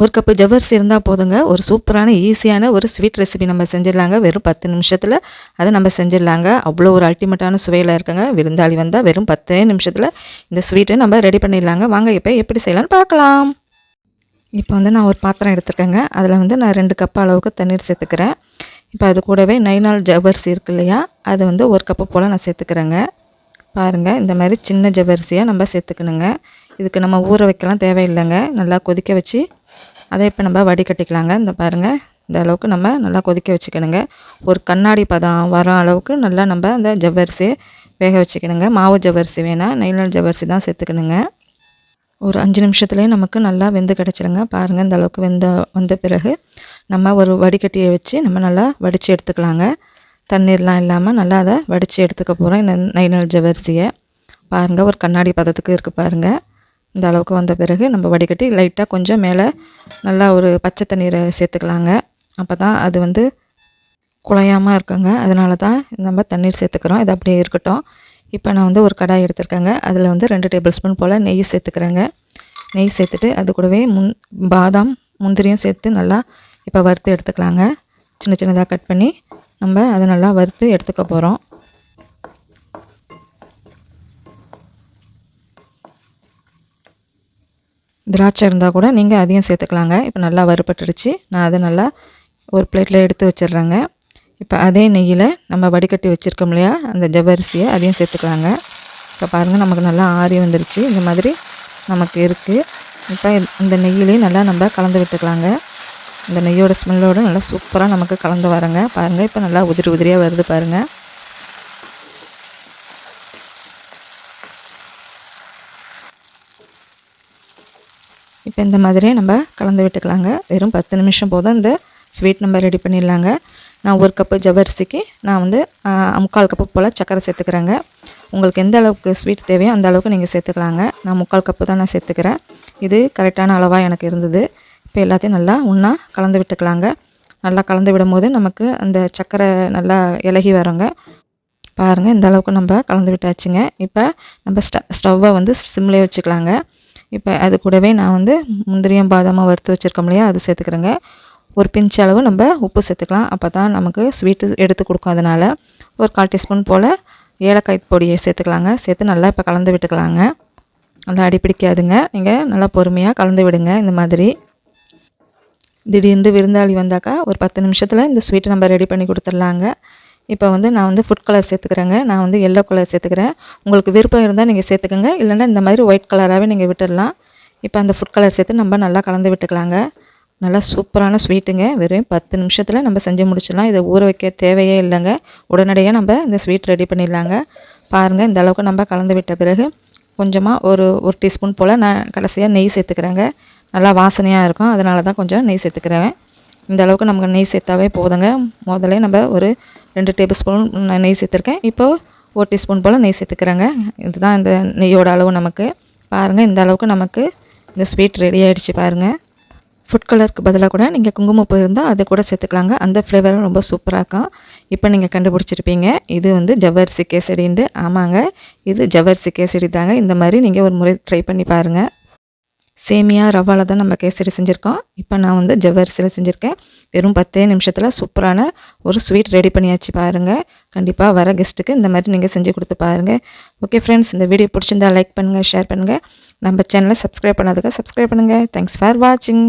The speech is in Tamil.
ஒரு கப்பு ஜவ்வரிசி இருந்தால் போதுங்க. ஒரு சூப்பரான ஈஸியான ஒரு ஸ்வீட் ரெசிபி நம்ம செஞ்சிடலாங்க. வெறும் பத்து நிமிஷத்தில் அதை நம்ம செஞ்சிடலாங்க. அவ்வளோ ஒரு அல்டிமேட்டான சுவையில் இருக்குங்க. விருந்தாளி வந்தால் வெறும் பத்தே நிமிஷத்தில் இந்த ஸ்வீட்டை நம்ம ரெடி பண்ணிடலாங்க. வாங்க இப்போ எப்படி செய்யலான்னு பார்க்கலாம். இப்போ வந்து நான் ஒரு பாத்திரம் எடுத்துருக்கேங்க அதில் வந்து நான் ரெண்டு கப் அளவுக்கு தண்ணீர் சேர்த்துக்கிறேன். இப்போ அது கூடவே நைனால் ஜவ்வரிசி இருக்கு இல்லையா? அது வந்து ஒரு கப்பு போல் நான் சேர்த்துக்கிறேங்க. பாருங்கள் இந்த மாதிரி சின்ன ஜவ்வரிசியாக நம்ம சேர்த்துக்கணுங்க. இதுக்கு நம்ம ஊற வைக்கலாம் தேவையில்லைங்க. நல்லா கொதிக்க வச்சு அதை இப்போ நம்ம வடிகட்டிக்கலாங்க இந்த பாருங்கள் இந்த அளவுக்கு நம்ம நல்லா கொதிக்க வச்சுக்கணுங்க. ஒரு கண்ணாடி பதம் வர அளவுக்கு நல்லா நம்ம அந்த ஜவ்வரிசியை வேக வச்சுக்கணுங்க. மாவு ஜவ்வரிசி வேணால் நெய்நாள் ஜவ்வரிசி தான் சேர்த்துக்கணுங்க. ஒரு அஞ்சு நிமிஷத்துலேயே நமக்கு நல்லா வெந்து கிடச்சிருங்க. பாருங்கள் இந்த அளவுக்கு வெந்த வந்த பிறகு நம்ம ஒரு வடிகட்டியை வச்சு நம்ம நல்லா வடித்து எடுத்துக்கலாங்க. தண்ணீர்லாம் இல்லாமல் நல்லா அதை வடித்து எடுத்துக்க போகிறோம் இந்த ஜவ்வரிசியை. பாருங்கள் ஒரு கண்ணாடி பதத்துக்கு இருக்குது பாருங்கள் இந்த அளவுக்கு வந்த பிறகு நம்ம வடிகட்டி லைட்டாக கொஞ்சம் மேலே நல்லா ஒரு பச்சை தண்ணீரை சேர்த்துக்கலாங்க. அப்போ தான் அது வந்து குழையாமல் இருக்குங்க. அதனால தான் நம்ம தண்ணீர் சேர்த்துக்கிறோம். இது அப்படியே இருக்கட்டும். இப்போ நான் வந்து ஒரு கடாய் எடுத்திருக்கேங்க. அதில் வந்து ரெண்டு டேபிள் ஸ்பூன் போல் நெய் சேர்த்துக்கிறேங்க. நெய் சேர்த்துட்டு அது கூடவே முன் பாதாம் முந்திரியும் சேர்த்து நல்லா இப்போ வறுத்து எடுத்துக்கலாங்க. சின்ன சின்னதாக கட் பண்ணி நம்ம அதை நல்லா வறுத்து எடுத்துக்க போகிறோம் திராட்சை இருந்தால் கூட நீங்கள் அதையும் சேர்த்துக்கலாங்க. இப்போ நல்லா வறுபட்டுடுச்சு. நான் அதை நல்லா ஒரு பிளேட்டில் எடுத்து வச்சிடுறேங்க. இப்போ அதே நெய்யில் நம்ம வடிகட்டி வச்சுருக்கோம் இல்லையா? அந்த ஜவ்வரிசியை அதையும் சேர்த்துக்கலாங்க. இப்போ பாருங்கள் நமக்கு நல்லா ஆறி வந்துருச்சு. இந்த மாதிரி நமக்கு இருக்குது இப்போ இந்த நெய்யிலே நல்லா நம்ம கலந்து விட்டுக்கலாங்க. இந்த நெய்யோட ஸ்மெல்லோடு நல்லா சூப்பராக நமக்கு கலந்து வரங்க. பாருங்கள் இப்போ நல்லா உதிரி உதிரியாக வருது பாருங்கள் இப்போ இந்த மாதிரி நம்ம கலந்து விட்டுக்கலாங்க. வெறும் பத்து நிமிஷம் போதும் இந்த ஸ்வீட் நம்ம ரெடி பண்ணிடலாங்க. நான் ஒரு கப்பு ஜவ்வரிசிக்கு நான் வந்து முக்கால் கப்பு போல் சர்க்கரை சேர்த்துக்கிறேங்க. உங்களுக்கு எந்த அளவுக்கு ஸ்வீட் தேவையோ அந்த அளவுக்கு நீங்கள் சேர்த்துக்கலாங்க. நான் முக்கால் கப்பு தான் நான் சேர்த்துக்கிறேன். இது கரெக்டான அளவாக எனக்கு இருந்தது. இப்போ எல்லாத்தையும் நல்லா ஒன்றா கலந்து விட்டுக்கலாங்க. நல்லா கலந்து விடும்போது நமக்கு அந்த சர்க்கரை நல்லா இலகி வரோங்க. பாருங்கள் இந்த அளவுக்கு நம்ம கலந்து விட்டாச்சுங்க. இப்போ நம்ம ஸ்ட ஸ்டவ்வை வந்து சிம்லேயே வச்சுக்கலாங்க. இப்போ அது கூடவே நான் வந்து முந்திரியும் பாதாமாக வறுத்து வச்சுருக்கோம் இல்லையா அது சேர்த்துக்கிறேங்க. ஒரு பிஞ்ச் அளவு நம்ம உப்பு சேர்த்துக்கலாம். அப்போ தான் நமக்கு ஸ்வீட்டு எடுத்து கொடுக்கும் அதனால். ஒரு கால் டீஸ்பூன் போல் ஏலக்காய் பொடியை சேர்த்துக்கலாங்க. சேர்த்து நல்லா இப்போ கலந்து விட்டுக்கலாங்க. நல்லா அடிப்பிடிக்காதுங்க நீங்கள் நல்லா பொறுமையாக கலந்து விடுங்க இந்த மாதிரி. திடீர்னு விருந்தாளி வந்தாக்கா ஒரு பத்து நிமிஷத்தில் இந்த ஸ்வீட்டை நம்ம ரெடி பண்ணி கொடுத்துர்லாங்க இப்போ வந்து நான் வந்து ஃபுட் கலர் சேர்த்துக்கிறேங்க. நான் வந்து எல்லோ கலர் சேர்த்துக்கிறேன். உங்களுக்கு விருப்பம் இருந்தால் நீங்கள் சேர்த்துக்கோங்க. இல்லைன்னா இந்த மாதிரி ஒயிட் கலராகவே நீங்கள் விட்டுடலாம். இப்போ அந்த ஃபுட் கலர் சேர்த்து நம்ம நல்லா கலந்து விட்டுக்கலாங்க. நல்லா சூப்பரான ஸ்வீட்டுங்க வெறும் பத்து நிமிஷத்தில் நம்ம செஞ்சு முடிச்சிடலாம். இதை ஊற வைக்க தேவையே இல்லைங்க. உடனடியாக நம்ம இந்த ஸ்வீட் ரெடி பண்ணிடலாங்க. பாருங்கள் இந்த அளவுக்கு நம்ம கலந்து விட்ட பிறகு கொஞ்சமாக ஒரு ஒரு டீஸ்பூன் போல் நான் கடைசியாக நெய் சேர்த்துக்கிறேங்க. நல்லா வாசனையாக இருக்கும். அதனால தான் கொஞ்சம் நெய் சேர்த்துக்கிறேன். இந்த அளவுக்கு நமக்கு நெய் சேர்த்தாவே போதுங்க. முதல்ல நம்ம ஒரு ரெண்டு டேபிள் ஸ்பூன் நெய் சேர்த்துருக்கேன். இப்போது ஒரு டீஸ்பூன் போல் நெய் சேர்த்துக்கிறேங்க. இதுதான் இந்த நெய்யோட அளவு நமக்கு. பாருங்கள் இந்த அளவுக்கு நமக்கு இந்த ஸ்வீட் ரெடி ஆகிடுச்சு பாருங்கள் ஃபுட் கலருக்கு பதிலாக கூட நீங்கள் குங்குமப்பூ இருந்தால் அதை கூட சேர்த்துக்கலாங்க. அந்த ஃப்ளேவரும் ரொம்ப சூப்பராக இருக்கும். இப்போ நீங்கள் கண்டுபிடிச்சிருப்பீங்க. இது வந்து ஜவ்வரிசி கேசடின்ட்டு ஆமாங்க இது ஜவ்வரிசி கேசடி தாங்க. இந்த மாதிரி நீங்கள் ஒரு முறை ட்ரை பண்ணி பாருங்கள் சேமியா ரவாவில் தான் நம்ம கேசரி செஞ்சுருக்கோம். இப்போ நான் வந்து ஜவ்வரிசியில் செஞ்சுருக்கேன். வெறும் பத்தே நிமிஷத்தில் சூப்பரான ஒரு ஸ்வீட் ரெடி பண்ணியாச்சு பாருங்கள் கண்டிப்பாக வர கெஸ்ட்டுக்கு இந்த மாதிரி நீங்கள் செஞ்சு கொடுத்து பாருங்கள் ஓகே ஃப்ரெண்ட்ஸ் இந்த வீடியோ பிடிச்சிருந்தா லைக் பண்ணுங்கள் ஷேர் பண்ணுங்கள் நம்ம சேனலை சப்ஸ்கிரைப் பண்ணாதுக்கு சப்ஸ்கிரைப் பண்ணுங்கள் தேங்க்ஸ் ஃபார் வாட்சிங்